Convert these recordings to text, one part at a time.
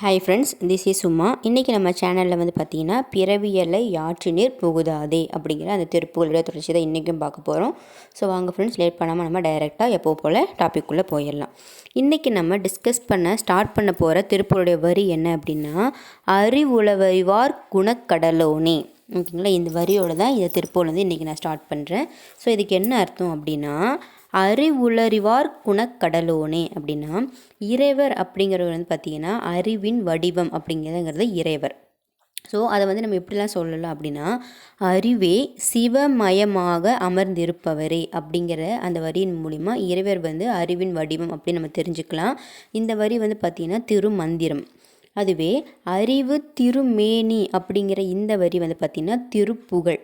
Hi friends this is சும்மா இன்றைக்கி நம்ம சேனலில் வந்து பார்த்திங்கன்னா பிறவியலை யாற்றினீர் புகுதாதே அப்படிங்கிற அந்த திருப்புகளுடைய தொடர்ச்சி தான் இன்றைக்கும் பார்க்க போகிறோம் ஸோ வாங்க ஃப்ரெண்ட்ஸ் லேட் பண்ணாமல் நம்ம டைரெக்டாக எப்போ போல் டாபிக்குள்ளே போயிடலாம். இன்றைக்கி நம்ம டிஸ்கஸ் பண்ண ஸ்டார்ட் பண்ண போகிற திருப்புகளுடைய வரி என்ன அப்படின்னா அறிவுளவறிவார் குணக்கடலோனே. ஓகேங்களா? இந்த வரியோடு தான் இந்த திருப்பூர் வந்து இன்றைக்கி நான் ஸ்டார்ட் பண்ணுறேன் ஸோ இதுக்கு என்ன அர்த்தம் அப்படின்னா அறிவுளறிவார் குணக்கடலோனே. அப்படின்னா இறைவர் அப்படிங்கிறவர் வந்து பார்த்திங்கன்னா அறிவின் வடிவம் அப்படிங்கிறதுங்கிறது இறைவர். ஸோ அதை வந்து நம்ம எப்படிலாம் சொல்லலாம் அப்படின்னா அறிவே சிவமயமாக அமர்ந்திருப்பவரே அப்படிங்கிற அந்த வரியின் மூலிமா இறைவர் வந்து அறிவின் வடிவம் அப்படின்னு நம்ம தெரிஞ்சுக்கலாம். இந்த வரி வந்து பார்த்திங்கன்னா திருமந்திரம். அதுவே அறிவு திருமேனி அப்படிங்கிற இந்த வரி வந்து பார்த்திங்கன்னா திருப்புகழ்.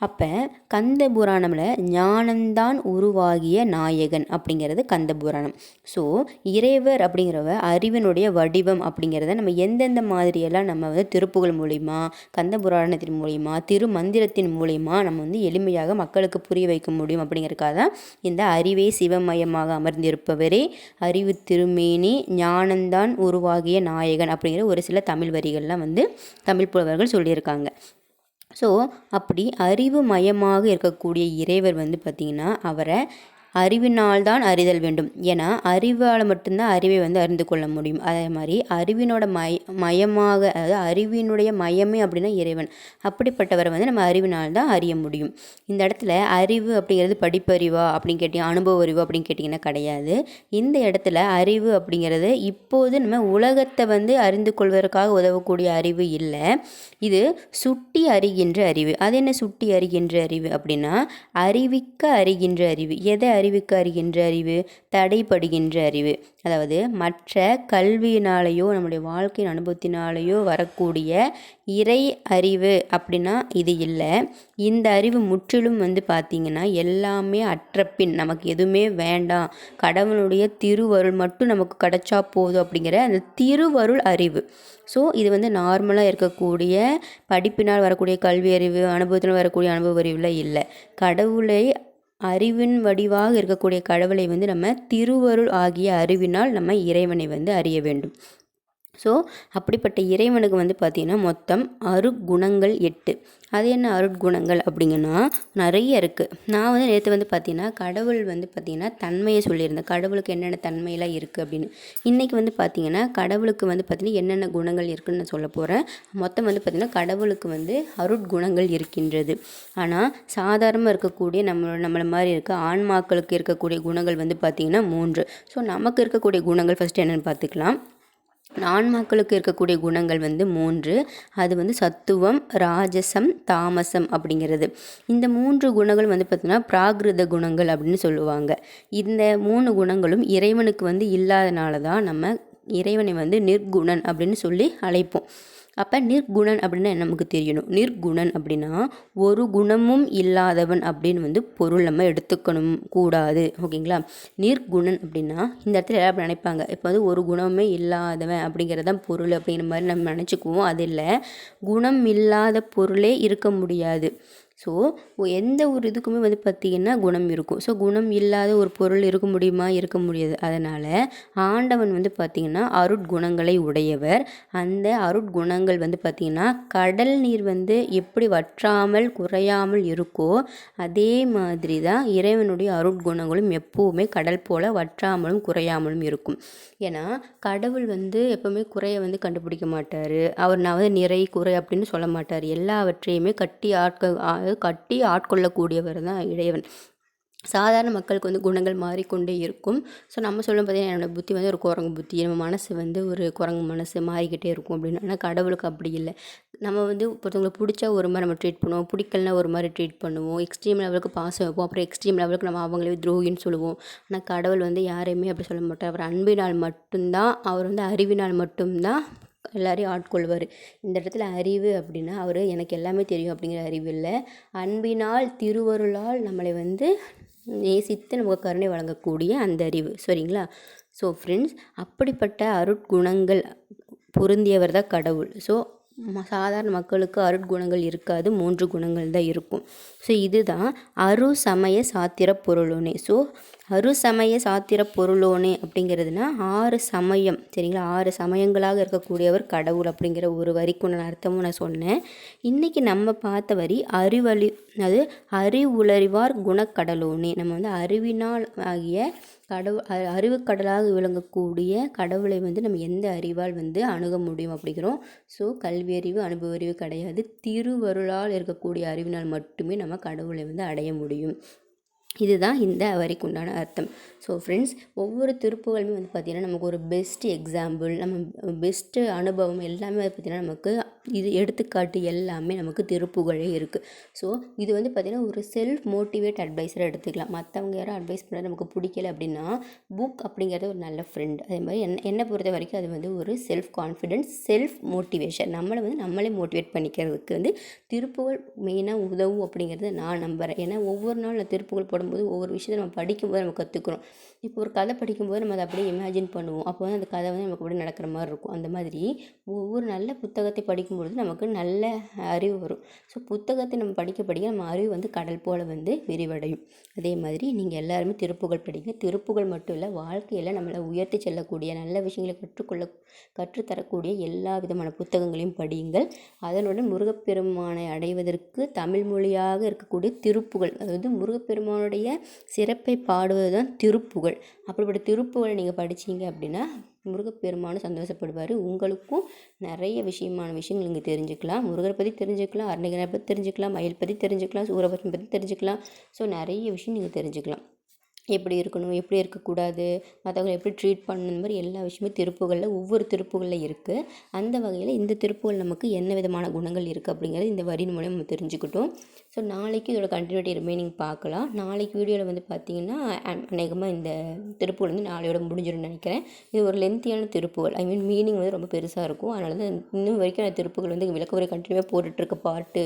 அப்போ கந்த புராணமில் ஞானந்தான் உருவாகிய நாயகன் அப்படிங்கிறது கந்த புராணம். ஸோ இறைவர் அப்படிங்கிறவ அறிவினுடைய வடிவம் அப்படிங்கிறத நம்ம எந்தெந்த மாதிரியெல்லாம் நம்ம வந்து திருப்புகள் மூலிமா கந்த புராணத்தின் மூலிமா திருமந்திரத்தின் மூலிமா நம்ம வந்து எளிமையாக மக்களுக்கு புரிய வைக்க முடியும் அப்படிங்கிறதுக்காக தான் இந்த அறிவே சிவமயமாக அமர்ந்திருப்பவரே அறிவு திருமேனி ஞானந்தான் உருவாகிய நாயகன் அப்படிங்கிற ஒரு சில தமிழ் வரிகள்லாம் வந்து தமிழ் புலவர்கள் சொல்லியிருக்காங்க. ஸோ அப்படி அறிவு மயமாக இருக்கக்கூடிய இறைவர் வந்து பார்த்திங்கன்னா அவரை அறிவினால்தான் அறிதல் வேண்டும். ஏன்னா அறிவால் மட்டும்தான் அறிவை வந்து அறிந்து கொள்ள முடியும். அதே மாதிரி அறிவினோட மய மயமாக அதாவது அறிவினுடைய மயமே அப்படின்னா இறைவன். அப்படிப்பட்டவரை வந்து நம்ம அறிவினால் தான் அறிய முடியும். இந்த இடத்துல அறிவு அப்படிங்கிறது படிப்பறிவா அப்படின்னு கேட்டிங்க அனுபவ அறிவு அப்படின்னு கேட்டிங்கன்னா கிடையாது. இந்த இடத்துல அறிவு அப்படிங்கிறது இப்போது நம்ம உலகத்தை வந்து அறிந்து கொள்வதற்காக உதவக்கூடிய அறிவு இல்லை. இது சுட்டி அறிகின்ற அறிவு. அது என்ன சுட்டி அறிகின்ற அறிவு அப்படின்னா அறிவிக்க அறிகின்ற அறிவு. எதை அறிவுக்கு அறிகின்ற அறிவு தடைப்படுகின்ற அறிவு. அதாவது மற்ற கல்வியினாலேயோ நம்முடைய வாழ்க்கையின் அனுபவத்தினாலேயோ வரக்கூடிய இறை அறிவு அப்படின்னா இது இல்லை. இந்த அறிவு முற்றிலும் வந்து பார்த்திங்கன்னா எல்லாமே அற்றப்பின் நமக்கு எதுவுமே வேண்டாம். கடவுளுடைய திருவருள் மட்டும் நமக்கு கிடைச்சா போதும் அப்படிங்கிற அந்த திருவருள் அறிவு. ஸோ இது வந்து நார்மலாக இருக்கக்கூடிய படிப்பினால் வரக்கூடிய கல்வி அறிவு அனுபவத்தில் வரக்கூடிய அனுபவ அறிவில் இல்லை. கடவுளை அறிவின் வடிவாக இருக்கக்கூடிய கடவுளை வந்து நம்ம திருவருள் ஆகிய அறிவினால் நம்ம இறைவனை வந்து அறிய வேண்டும். ஸோ அப்படிப்பட்ட இறைவனுக்கு வந்து பார்த்திங்கன்னா மொத்தம் அருட்குணங்கள் எட்டு. அது என்ன அருட்குணங்கள் அப்படிங்கன்னா நிறைய இருக்குது நான் வந்து நேற்று வந்து பார்த்திங்கன்னா கடவுள் வந்து பார்த்திங்கன்னா தன்மையை சொல்லியிருந்தேன். கடவுளுக்கு என்னென்ன தன்மையெல்லாம் இருக்குது அப்படின்னு. இன்றைக்கி வந்து பார்த்திங்கன்னா கடவுளுக்கு வந்து பார்த்திங்கன்னா என்னென்ன குணங்கள் இருக்குதுன்னு நான் சொல்ல போகிறேன் மொத்தம் வந்து பார்த்திங்கன்னா கடவுளுக்கு வந்து அருட்குணங்கள் இருக்கின்றது. ஆனால் சாதாரணமாக இருக்கக்கூடிய நம்ம நம்மளை மாதிரி இருக்க ஆன்மாக்களுக்கு இருக்கக்கூடிய குணங்கள் வந்து பார்த்திங்கன்னா மூன்று. ஸோ நமக்கு இருக்கக்கூடிய குணங்கள் ஃபஸ்ட்டு என்னென்னு பார்த்துக்கலாம் ஆன்மாக்களுக்கு இருக்கக்கூடிய குணங்கள் வந்து மூன்று. அது வந்து சத்துவம் ராஜசம் தாமசம் அப்படிங்கிறது. இந்த மூன்று குணங்கள் வந்து பார்த்திங்கன்னா பிராகிருத குணங்கள் அப்படின்னு சொல்லுவாங்க. இந்த மூணு குணங்களும் இறைவனுக்கு வந்து இல்லாதனால தான் நம்ம இறைவனை வந்து நிர்குணன் அப்படின்னு சொல்லி அழைப்போம். அப்போ நிர்குணன் அப்படின்னா நமக்கு தெரியணும்? நிர்குணன் அப்படின்னா ஒரு குணமும் இல்லாதவன் அப்படின்னு வந்து பொருள் நம்ம எடுத்துக்கணும் கூடாது. ஓகேங்களா? நிர்குணன் அப்படின்னா இந்த இடத்துல எல்லாரும் நினைப்பாங்க? இப்போ வந்து ஒரு குணமே இல்லாதவன் அப்படிங்கிறதான் பொருள் அப்படிங்கிற மாதிரி நம்ம நினச்சிக்குவோம். அது இல்லை. குணம் இல்லாத பொருளே இருக்க முடியாது. ஸோ எந்த ஒரு இதுக்குமே வந்து பார்த்திங்கன்னா குணம் இருக்கும். ஸோ குணம் இல்லாத ஒரு பொருள் இருக்க முடியுமா? இருக்க முடியாது. அதனால் ஆண்டவன் வந்து பார்த்திங்கன்னா அருட்குணங்களை உடையவர். அந்த அருட்குணங்கள் வந்து பார்த்திங்கன்னா கடல் நீர் வந்து எப்படி வற்றாமல் குறையாமல் இருக்கோ அதே மாதிரி தான் இறைவனுடைய அருட்குணங்களும் எப்போவுமே கடல் போல் வற்றாமலும் குறையாமலும் இருக்கும். ஏன்னா கடவுள் வந்து எப்போவுமே குறையை வந்து கண்டுபிடிக்க மாட்டார். அவர் நான் வந்து நிறை குறை அப்படின்னு சொல்ல மாட்டார். எல்லாவற்றையுமே கட்டி ஆட்க கட்டி ஆட்கொள்ளக்கூடியவர் தான் இறைவன். சாதாரண மக்களுக்கு வந்து குணங்கள் மாறிக்கொண்டே இருக்கும். ஸோ நம்ம சொல்லும் பார்த்தீங்கன்னா என்னோடய புத்தி வந்து ஒரு குரங்கு புத்தி. நம்ம மனசு வந்து ஒரு குரங்கு மனசு மாறிக்கிட்டே இருக்கும் அப்படின்னு. ஆனால் கடவுளுக்கு அப்படி இல்லை. நம்ம வந்து ஒருத்தவங்களுக்கு பிடிச்சா ஒரு மாதிரி நம்ம ட்ரீட் பண்ணுவோம். பிடிக்கலனா ஒரு மாதிரி ட்ரீட் பண்ணுவோம். எக்ஸ்ட்ரீம் லெவலுக்கு பாசம் வைப்போம். அப்புறம் எக்ஸ்ட்ரீம் லெவலுக்கு நம்ம அவங்களே துரோகின்னு சொல்லுவோம். ஆனால் கடவுள் வந்து யாரையுமே அப்படி சொல்ல மாட்டார். அவர் அன்பினால் மட்டும்தான் அவர் வந்து அறிவினால் மட்டும்தான் எல்லாரையும் ஆட்கொள்வார் இந்த இடத்துல அறிவு அப்படின்னா அவர் எனக்கு எல்லாமே தெரியும் அப்படிங்கிற அறிவு இல்லை. அன்பினால் திருவருளால் நம்மளை வந்து நேசித்து நமக்கு கருணை வழங்கக்கூடிய அந்த அறிவு. சரிங்களா? ஸோ ஃப்ரெண்ட்ஸ் அப்படிப்பட்ட அருட்குணங்கள் பொருந்தியவர் தான் கடவுள். ஸோ சாதாரண மக்களுக்கு அருட்குணங்கள் இருக்காது மூன்று குணங்கள் தான் இருக்கும். ஸோ இதுதான் அரு சமய சாத்திர பொருளுனே. ஸோ அரு சமய சாத்திர பொருளோனே அப்படிங்கிறதுனா ஆறு சமயம். சரிங்களா? ஆறு சமயங்களாக இருக்கக்கூடியவர் கடவுள் அப்படிங்கிற ஒரு வரிக்கு நான் அர்த்தமும் நான் சொன்னேன். இன்றைக்கி நம்ம பார்த்த வரி அறிவழி அது அறிவுளறிவார் குணக்கடலோனே. நம்ம வந்து அறிவினால் ஆகிய கடவுள் அறிவுக்கடலாக விளங்கக்கூடிய கடவுளை வந்து நம்ம எந்த அறிவால் வந்து அணுக முடியும் அப்படிங்கிறோம். ஸோ கல்வி அறிவு அனுபவ அறிவு கிடையாது. திருவருளால் இருக்கக்கூடிய அறிவினால் மட்டுமே நம்ம கடவுளை வந்து அடைய முடியும். இதுதான் இந்த வரிக்கு உண்டான அர்த்தம். ஸோ ஃப்ரெண்ட்ஸ் ஒவ்வொரு திருப்புகளுமே வந்து பார்த்திங்கன்னா நமக்கு ஒரு பெஸ்ட் எக்ஸாம்பிள் நம்ம பெஸ்ட்டு அனுபவம் எல்லாமே வந்து பார்த்திங்கன்னா நமக்கு இது எடுத்துக்காட்டு எல்லாமே நமக்கு திருப்புகளே இருக்குது ஸோ இது வந்து பார்த்திங்கன்னா ஒரு செல்ஃப் மோட்டிவேட் அட்வைஸராக எடுத்துக்கலாம். மற்றவங்க யாரும் அட்வைஸ் பண்ண நமக்கு பிடிக்கல அப்படின்னா புக் அப்படிங்கிறது ஒரு நல்ல ஃப்ரெண்ட் அதே மாதிரி என்ன என்னை பொறுத்த வரைக்கும் அது வந்து ஒரு செல்ஃப் கான்ஃபிடென்ஸ் செல்ஃப் மோட்டிவேஷன் நம்மளை வந்து நம்மளே மோட்டிவேட் பண்ணிக்கிறதுக்கு வந்து திருப்புகள் மெயினாக உதவும் அப்படிங்கிறத நான் நம்புகிறேன் ஏன்னா ஒவ்வொரு நாள் நான் திருப்புகள் போடும்போது ஒவ்வொரு விஷயத்தை நம்ம படிக்கும்போது நம்ம கற்றுக்குறோம் இப்போ ஒரு கதை படிக்கும்போது நம்ம அதை அப்படியே இமேஜின் பண்ணுவோம். அப்போ வந்து அந்த கதை வந்து நமக்கு அப்படியே நடக்கிற மாதிரி இருக்கும். அந்த மாதிரி ஒவ்வொரு நல்ல புத்தகத்தை படிக்கும்பொழுது நமக்கு நல்ல அறிவு வரும். ஸோ புத்தகத்தை நம்ம படிக்க படிக்க நம்ம அறிவு வந்து கடல் போல் வந்து விரிவடையும். அதே மாதிரி நீங்கள் எல்லாருமே திருப்புகள் படிங்க. திருப்புகள் மட்டும் இல்லை வாழ்க்கையில் நம்மளை உயர்த்தி செல்லக்கூடிய நல்ல விஷயங்களை கற்றுக்கொள்ள கற்றுத்தரக்கூடிய எல்லா விதமான புத்தகங்களையும் படியுங்கள். அதனுடன் முருகப்பெருமானை அடைவதற்கு தமிழ் மொழியாக இருக்கக்கூடிய திருப்புகள் அதாவது முருகப்பெருமானோட முருகப்பெருமானுடைய சிறப்பை பாடுவது தான் திருப்புகழ். அப்படிப்பட்ட திருப்புகழை நீங்கள் படிச்சீங்க அப்படின்னா முருகப்பெருமானும் சந்தோஷப்படுவார். உங்களுக்கும் நிறைய விஷயமான விஷயங்கள் நீங்கள் தெரிஞ்சுக்கலாம். முருகரை பற்றி தெரிஞ்சுக்கலாம் அருணகிரியை பற்றி தெரிஞ்சுக்கலாம் மயில் பற்றி தெரிஞ்சுக்கலாம் சூரபத்மன் பற்றி தெரிஞ்சுக்கலாம். ஸோ நிறைய விஷயம் நீங்கள் தெரிஞ்சுக்கலாம். எப்படி இருக்கணும் எப்படி இருக்கக்கூடாது மற்றவங்கள எப்படி ட்ரீட் பண்ணணும் இந்த மாதிரி எல்லா விஷயமும் திருப்புகளில் ஒவ்வொரு திருப்புகளில் இருக்குது அந்த வகையில் இந்த திருப்புகள் நமக்கு என்ன விதமான குணங்கள் இருக்குது அப்படிங்கிறது இந்த வரியின் மூலம் நம்ம தெரிஞ்சுக்கிட்டோம். ஸோ நாளைக்கு இதோட கண்டினியூட்டி ரிமைனிங் பார்க்கலாம் நாளைக்கு வீடியோவில் வந்து பார்த்திங்கன்னா அநேகமாக இந்த திருப்புகள் வந்து நாளையோட முடிஞ்சிடும் நினைக்கிறேன். இது ஒரு லென்த்தியான திருப்புகள். ஐ மீன் மீனிங் வந்து ரொம்ப பெருசாக இருக்கும். அதனால தான் இன்னும் வரைக்கும் அந்த திருப்புகள் வந்து விளக்க கண்டினியூவாக போட்டுட்ருக்க பாட்டு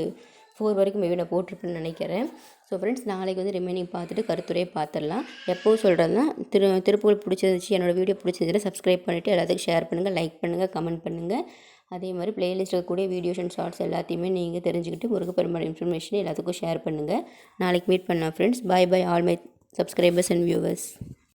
ஃபோர் வரைக்கும் மேபி நான் போட்டிருப்பேன்னு நினைக்கிறேன். ஸோ ஃப்ரெண்ட்ஸ் நாளைக்கு வந்து ரிமைனிங் பார்த்துட்டு கருத்துரையை பார்த்துடலாம். எப்போவும் சொல்கிறதுனா திரு திருப்பூர் பிடிச்சிருந்துச்சு என்னோடய வீடியோ பிடிச்சிருந்துச்சுன்னா சப்ஸ்கிரைப் பண்ணிவிட்டு எல்லாத்துக்கும் ஷேர் பண்ணுங்கள் லைக் பண்ணுங்கள் கமெண்ட் பண்ணுங்கள் அதே மாதிரி பிளேலிஸ்ட்டில் கூட வீடியோஸ் அண்ட் ஷார்ட்ஸ் எல்லாத்தையுமே நீங்கள் தெரிஞ்சுக்கிட்டு முருகப்பெருமாள் இன்ஃபர்மேஷன் எல்லாத்துக்கும் ஷேர் பண்ணுங்கள் நாளைக்கு மீட் பண்ணலாம் friends bye bye all my subscribers and viewers